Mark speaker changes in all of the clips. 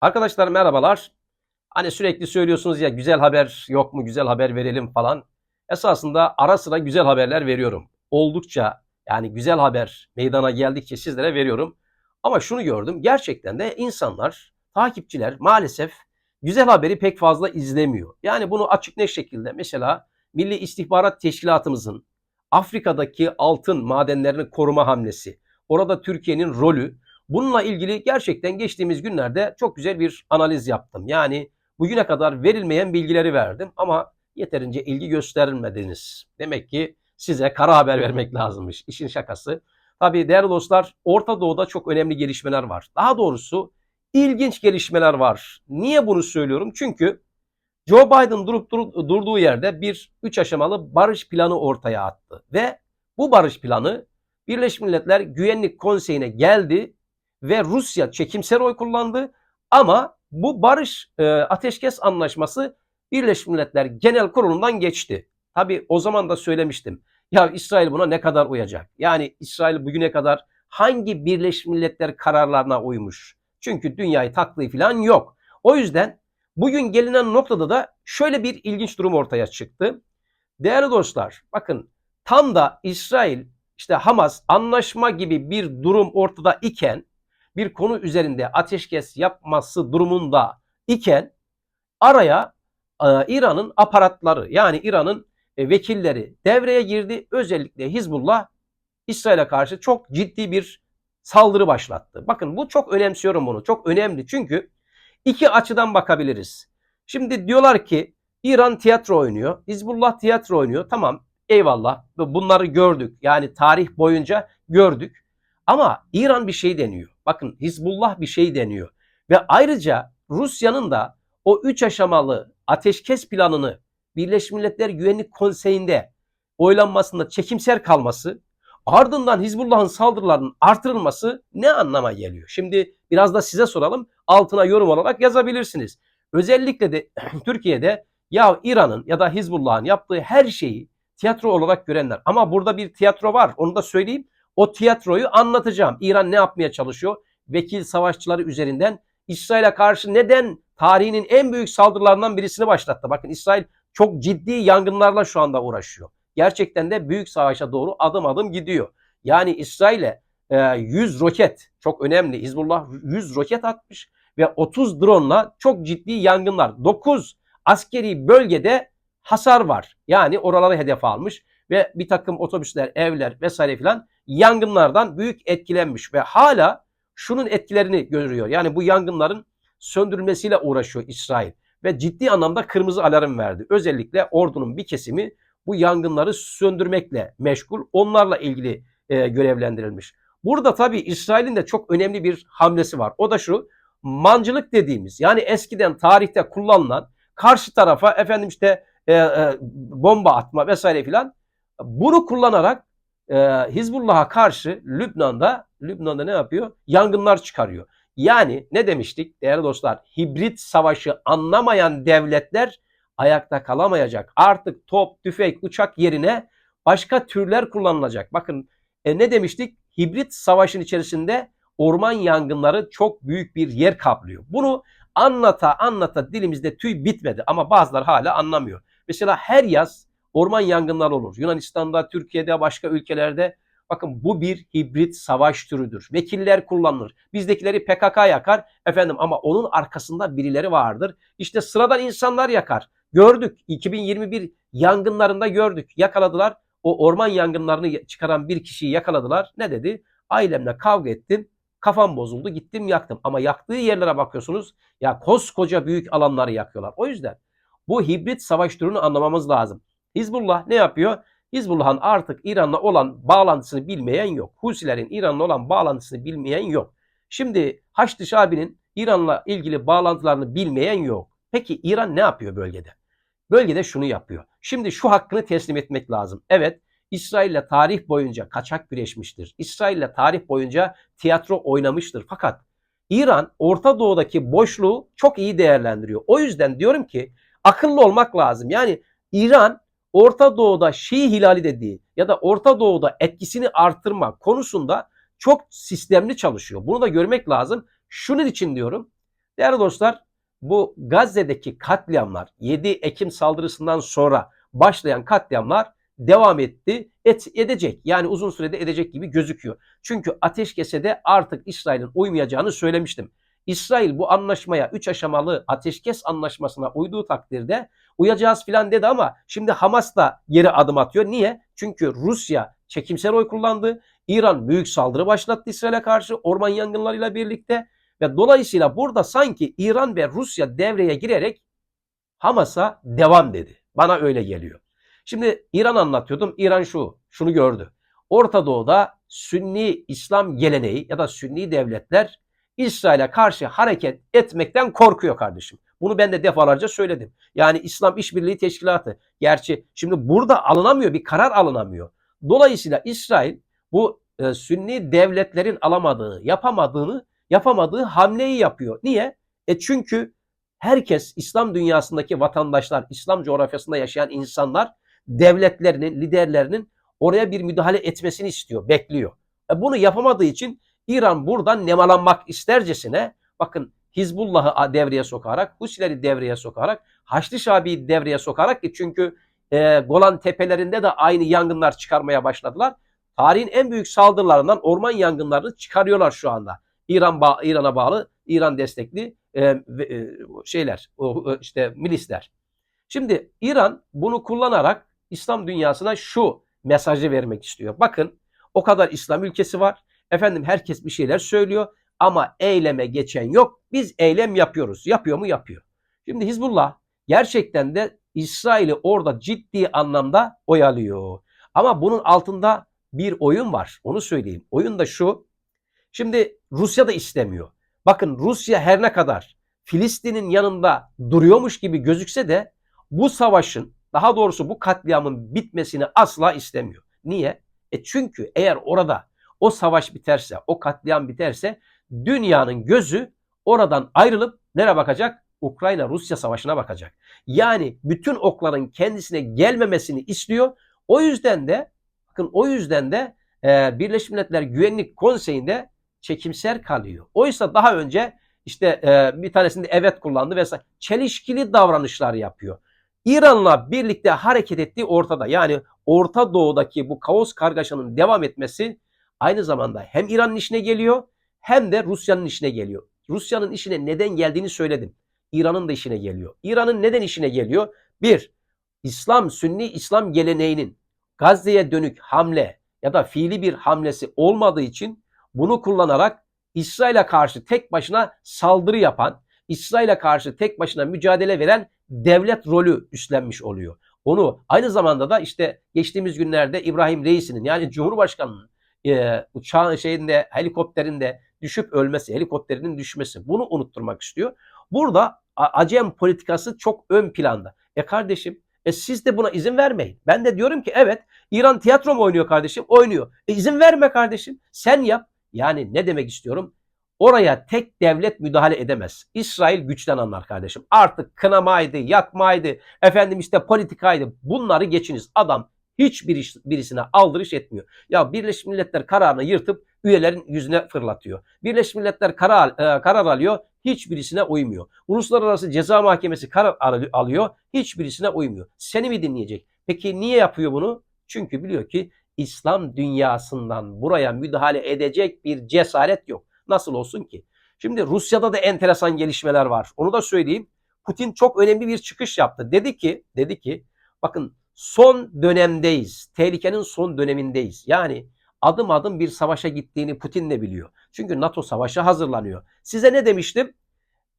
Speaker 1: Arkadaşlar merhabalar. Hani sürekli söylüyorsunuz ya güzel haber yok mu güzel haber verelim falan. Esasında ara sıra güzel haberler veriyorum. Oldukça yani güzel haber meydana geldikçe sizlere veriyorum. Ama şunu gördüm gerçekten de insanlar, takipçiler maalesef güzel haberi pek fazla izlemiyor. Yani bunu açık ne şekilde mesela Milli İstihbarat Teşkilatımızın Afrika'daki altın madenlerini koruma hamlesi, orada Türkiye'nin rolü, Bununla ilgili gerçekten geçtiğimiz günlerde çok güzel bir analiz yaptım. Yani bugüne kadar verilmeyen bilgileri verdim ama yeterince ilgi gösterilmediniz. Demek ki size kara haber vermek lazımmış. İşin şakası. Tabii değerli dostlar Orta Doğu'da çok önemli gelişmeler var. Daha doğrusu ilginç gelişmeler var. Niye bunu söylüyorum? Çünkü Joe Biden durup dur, durduğu yerde bir üç aşamalı barış planı ortaya attı. Ve bu barış planı Birleşmiş Milletler Güvenlik Konseyi'ne geldi ve Rusya çekimser oy kullandı. Ama bu barış e, ateşkes anlaşması Birleşmiş Milletler Genel Kurulu'ndan geçti. Tabi o zaman da söylemiştim. Ya İsrail buna ne kadar uyacak? Yani İsrail bugüne kadar hangi Birleşmiş Milletler kararlarına uymuş? Çünkü dünyayı taktığı falan yok. O yüzden bugün gelinen noktada da şöyle bir ilginç durum ortaya çıktı. Değerli dostlar bakın tam da İsrail işte Hamas anlaşma gibi bir durum ortada iken bir konu üzerinde ateşkes yapması durumunda iken araya e, İran'ın aparatları yani İran'ın e, vekilleri devreye girdi. Özellikle Hizbullah İsrail'e karşı çok ciddi bir saldırı başlattı. Bakın bu çok önemsiyorum bunu. Çok önemli çünkü iki açıdan bakabiliriz. Şimdi diyorlar ki İran tiyatro oynuyor. Hizbullah tiyatro oynuyor. Tamam eyvallah bunları gördük. Yani tarih boyunca gördük. Ama İran bir şey deniyor. Bakın Hizbullah bir şey deniyor. Ve ayrıca Rusya'nın da o üç aşamalı ateşkes planını Birleşmiş Milletler Güvenlik Konseyi'nde oylanmasında çekimser kalması, ardından Hizbullah'ın saldırılarının artırılması ne anlama geliyor? Şimdi biraz da size soralım. Altına yorum olarak yazabilirsiniz. Özellikle de Türkiye'de ya İran'ın ya da Hizbullah'ın yaptığı her şeyi tiyatro olarak görenler. Ama burada bir tiyatro var. Onu da söyleyeyim. O tiyatroyu anlatacağım. İran ne yapmaya çalışıyor? Vekil savaşçıları üzerinden İsrail'e karşı neden tarihinin en büyük saldırılarından birisini başlattı? Bakın İsrail çok ciddi yangınlarla şu anda uğraşıyor. Gerçekten de büyük savaşa doğru adım adım gidiyor. Yani İsrail'e 100 e, roket çok önemli. Hizbullah 100 roket atmış ve 30 drone'la çok ciddi yangınlar. 9 askeri bölgede hasar var. Yani oraları hedef almış ve bir takım otobüsler, evler vesaire filan yangınlardan büyük etkilenmiş ve hala şunun etkilerini görüyor. Yani bu yangınların söndürülmesiyle uğraşıyor İsrail ve ciddi anlamda kırmızı alarm verdi. Özellikle ordunun bir kesimi bu yangınları söndürmekle meşgul, onlarla ilgili e, görevlendirilmiş. Burada tabii İsrail'in de çok önemli bir hamlesi var. O da şu, mancılık dediğimiz yani eskiden tarihte kullanılan karşı tarafa efendim işte e, e, bomba atma vesaire filan bunu kullanarak e, Hizbullah'a karşı Lübnan'da Lübnan'da ne yapıyor? Yangınlar çıkarıyor. Yani ne demiştik değerli dostlar? Hibrit savaşı anlamayan devletler ayakta kalamayacak. Artık top, tüfek, uçak yerine başka türler kullanılacak. Bakın e, ne demiştik? Hibrit savaşın içerisinde orman yangınları çok büyük bir yer kaplıyor. Bunu anlata anlata dilimizde tüy bitmedi ama bazılar hala anlamıyor. Mesela her yaz orman yangınları olur. Yunanistan'da, Türkiye'de, başka ülkelerde bakın bu bir hibrit savaş türüdür. Vekiller kullanılır. Bizdekileri PKK yakar efendim ama onun arkasında birileri vardır. İşte sıradan insanlar yakar. Gördük 2021 yangınlarında gördük. Yakaladılar. O orman yangınlarını çıkaran bir kişiyi yakaladılar. Ne dedi? Ailemle kavga ettim. Kafam bozuldu. Gittim yaktım. Ama yaktığı yerlere bakıyorsunuz. Ya koskoca büyük alanları yakıyorlar. O yüzden bu hibrit savaş türünü anlamamız lazım. Hizbullah ne yapıyor? Hizbullah'ın artık İran'la olan bağlantısını bilmeyen yok. Husilerin İran'la olan bağlantısını bilmeyen yok. Şimdi Haçlı Şabi'nin İran'la ilgili bağlantılarını bilmeyen yok. Peki İran ne yapıyor bölgede? Bölgede şunu yapıyor. Şimdi şu hakkını teslim etmek lazım. Evet İsrail ile tarih boyunca kaçak güreşmiştir. İsrail ile tarih boyunca tiyatro oynamıştır. Fakat İran Orta Doğu'daki boşluğu çok iyi değerlendiriyor. O yüzden diyorum ki akıllı olmak lazım. Yani İran Orta Doğu'da Şii hilali dediği ya da Orta Doğu'da etkisini artırma konusunda çok sistemli çalışıyor. Bunu da görmek lazım. Şunun için diyorum. Değerli dostlar bu Gazze'deki katliamlar 7 Ekim saldırısından sonra başlayan katliamlar devam etti, et, edecek. Yani uzun sürede edecek gibi gözüküyor. Çünkü ateşkese de artık İsrail'in uymayacağını söylemiştim. İsrail bu anlaşmaya 3 aşamalı ateşkes anlaşmasına uyduğu takdirde uyacağız filan dedi ama şimdi Hamas da geri adım atıyor. Niye? Çünkü Rusya çekimsel oy kullandı. İran büyük saldırı başlattı İsrail'e karşı orman yangınlarıyla birlikte ve dolayısıyla burada sanki İran ve Rusya devreye girerek Hamas'a devam dedi. Bana öyle geliyor. Şimdi İran anlatıyordum. İran şu, şunu gördü. Orta Doğu'da Sünni İslam geleneği ya da Sünni devletler İsrail'e karşı hareket etmekten korkuyor kardeşim. Bunu ben de defalarca söyledim. Yani İslam İşbirliği Teşkilatı. Gerçi şimdi burada alınamıyor, bir karar alınamıyor. Dolayısıyla İsrail bu e, Sünni devletlerin alamadığı, yapamadığını, yapamadığı hamleyi yapıyor. Niye? E çünkü herkes İslam dünyasındaki vatandaşlar, İslam coğrafyasında yaşayan insanlar devletlerinin, liderlerinin oraya bir müdahale etmesini istiyor, bekliyor. E bunu yapamadığı için İran buradan nemalanmak istercesine bakın Hizbullah'ı devreye sokarak, Husileri devreye sokarak, Haçlı Şabi'yi devreye sokarak ki çünkü e, Golan tepelerinde de aynı yangınlar çıkarmaya başladılar. Tarihin en büyük saldırılarından orman yangınlarını çıkarıyorlar şu anda. İran ba İran'a bağlı, İran destekli e, e, şeyler, o, e, işte milisler. Şimdi İran bunu kullanarak İslam dünyasına şu mesajı vermek istiyor. Bakın o kadar İslam ülkesi var. Efendim herkes bir şeyler söylüyor ama eyleme geçen yok. Biz eylem yapıyoruz. Yapıyor mu? Yapıyor. Şimdi Hizbullah gerçekten de İsrail'i orada ciddi anlamda oyalıyor. Ama bunun altında bir oyun var. Onu söyleyeyim. Oyun da şu. Şimdi Rusya da istemiyor. Bakın Rusya her ne kadar Filistin'in yanında duruyormuş gibi gözükse de bu savaşın daha doğrusu bu katliamın bitmesini asla istemiyor. Niye? E çünkü eğer orada o savaş biterse, o katliam biterse dünyanın gözü oradan ayrılıp nereye bakacak? Ukrayna-Rusya savaşına bakacak. Yani bütün okların kendisine gelmemesini istiyor. O yüzden de bakın o yüzden de e, Birleşmiş Milletler Güvenlik Konseyi'nde çekimser kalıyor. Oysa daha önce işte e, bir tanesinde evet kullandı vesaire. Çelişkili davranışlar yapıyor. İran'la birlikte hareket ettiği ortada. Yani Orta Doğu'daki bu kaos kargaşanın devam etmesi aynı zamanda hem İran'ın işine geliyor hem de Rusya'nın işine geliyor. Rusya'nın işine neden geldiğini söyledim. İran'ın da işine geliyor. İran'ın neden işine geliyor? Bir, İslam, Sünni İslam geleneğinin Gazze'ye dönük hamle ya da fiili bir hamlesi olmadığı için bunu kullanarak İsrail'e karşı tek başına saldırı yapan, İsrail'e karşı tek başına mücadele veren devlet rolü üstlenmiş oluyor. Onu aynı zamanda da işte geçtiğimiz günlerde İbrahim Reis'inin yani Cumhurbaşkanı'nın e, uçağın şeyinde helikopterinde düşüp ölmesi, helikopterinin düşmesi bunu unutturmak istiyor. Burada acem politikası çok ön planda. E kardeşim e siz de buna izin vermeyin. Ben de diyorum ki evet İran tiyatro mu oynuyor kardeşim? Oynuyor. E izin verme kardeşim. Sen yap. Yani ne demek istiyorum? Oraya tek devlet müdahale edemez. İsrail güçten anlar kardeşim. Artık kınamaydı, yakmaydı, efendim işte politikaydı. Bunları geçiniz. Adam hiçbir birisine aldırış etmiyor. Ya Birleşmiş Milletler kararını yırtıp üyelerin yüzüne fırlatıyor. Birleşmiş Milletler karar, e, karar alıyor, hiçbirisine uymuyor. Uluslararası Ceza Mahkemesi karar alıyor, hiçbirisine uymuyor. Seni mi dinleyecek? Peki niye yapıyor bunu? Çünkü biliyor ki İslam dünyasından buraya müdahale edecek bir cesaret yok. Nasıl olsun ki? Şimdi Rusya'da da enteresan gelişmeler var. Onu da söyleyeyim. Putin çok önemli bir çıkış yaptı. Dedi ki, dedi ki bakın son dönemdeyiz. Tehlikenin son dönemindeyiz. Yani adım adım bir savaşa gittiğini Putin de biliyor. Çünkü NATO savaşa hazırlanıyor. Size ne demiştim?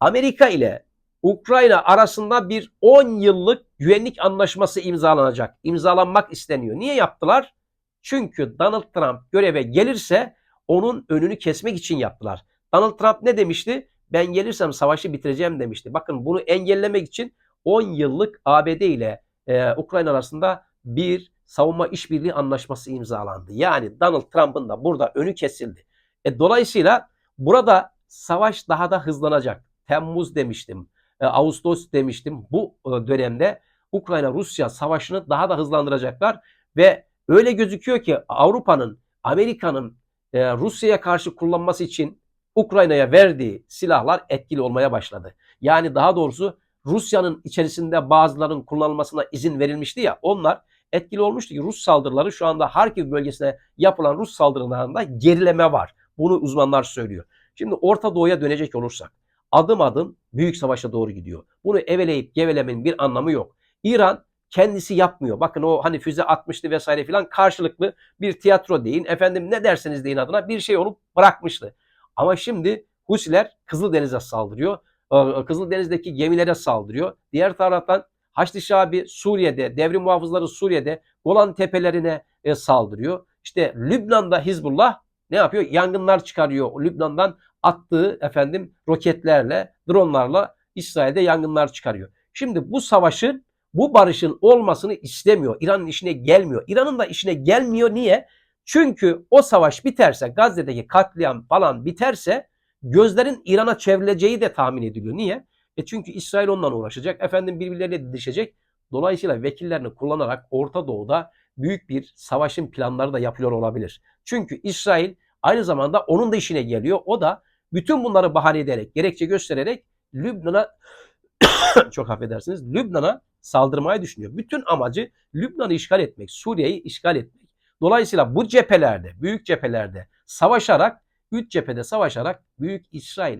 Speaker 1: Amerika ile Ukrayna arasında bir 10 yıllık güvenlik anlaşması imzalanacak. İmzalanmak isteniyor. Niye yaptılar? Çünkü Donald Trump göreve gelirse onun önünü kesmek için yaptılar. Donald Trump ne demişti? Ben gelirsem savaşı bitireceğim demişti. Bakın bunu engellemek için 10 yıllık ABD ile e, Ukrayna arasında bir savunma işbirliği anlaşması imzalandı. Yani Donald Trump'ın da burada önü kesildi. E, dolayısıyla burada savaş daha da hızlanacak. Temmuz demiştim, e, Ağustos demiştim. Bu e, dönemde Ukrayna-Rusya savaşını daha da hızlandıracaklar ve öyle gözüküyor ki Avrupa'nın, Amerika'nın e, Rusya'ya karşı kullanması için Ukrayna'ya verdiği silahlar etkili olmaya başladı. Yani daha doğrusu Rusya'nın içerisinde bazıların kullanılmasına izin verilmişti ya onlar etkili olmuştu ki Rus saldırıları şu anda Harkiv bölgesine yapılan Rus saldırılarında gerileme var. Bunu uzmanlar söylüyor. Şimdi Orta Doğu'ya dönecek olursak adım adım büyük savaşa doğru gidiyor. Bunu eveleyip gevelemenin bir anlamı yok. İran kendisi yapmıyor. Bakın o hani füze atmıştı vesaire filan karşılıklı bir tiyatro deyin. Efendim ne derseniz deyin adına bir şey olup bırakmıştı. Ama şimdi Husiler Kızıldeniz'e saldırıyor. Ee, Kızıldeniz'deki gemilere saldırıyor. Diğer taraftan Haçlı Şabi Suriye'de, devrim muhafızları Suriye'de Golan tepelerine e, saldırıyor. İşte Lübnan'da Hizbullah ne yapıyor? Yangınlar çıkarıyor. Lübnan'dan attığı efendim roketlerle, dronlarla İsrail'de yangınlar çıkarıyor. Şimdi bu savaşın, bu barışın olmasını istemiyor. İran'ın işine gelmiyor. İran'ın da işine gelmiyor. Niye? Çünkü o savaş biterse, Gazze'deki katliam falan biterse gözlerin İran'a çevrileceği de tahmin ediliyor. Niye? E çünkü İsrail onunla uğraşacak. Efendim birbirleriyle didişecek. Dolayısıyla vekillerini kullanarak Orta Doğu'da büyük bir savaşın planları da yapılıyor olabilir. Çünkü İsrail aynı zamanda onun da işine geliyor. O da bütün bunları bahane ederek, gerekçe göstererek Lübnan'a çok affedersiniz Lübnan'a saldırmayı düşünüyor. Bütün amacı Lübnan'ı işgal etmek, Suriye'yi işgal etmek. Dolayısıyla bu cephelerde, büyük cephelerde savaşarak, üç cephede savaşarak Büyük İsrail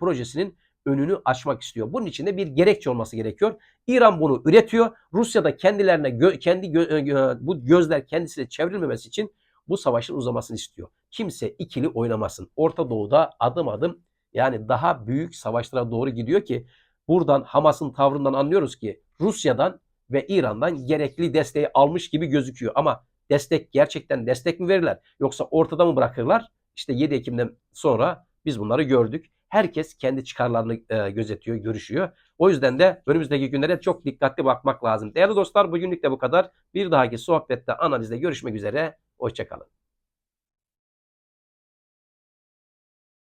Speaker 1: projesinin önünü açmak istiyor. Bunun için de bir gerekçe olması gerekiyor. İran bunu üretiyor. Rusya da kendilerine gö- kendi gö- gö- bu gözler kendisine çevrilmemesi için bu savaşın uzamasını istiyor. Kimse ikili oynamasın. Orta Doğu'da adım adım yani daha büyük savaşlara doğru gidiyor ki buradan Hamas'ın tavrından anlıyoruz ki Rusya'dan ve İran'dan gerekli desteği almış gibi gözüküyor. Ama destek gerçekten destek mi verirler yoksa ortada mı bırakırlar? İşte 7 Ekim'den sonra biz bunları gördük. Herkes kendi çıkarlarını e, gözetiyor, görüşüyor. O yüzden de önümüzdeki günlere çok dikkatli bakmak lazım. Değerli dostlar bugünlük de bu kadar. Bir dahaki sohbette, analizde görüşmek üzere. Hoşçakalın.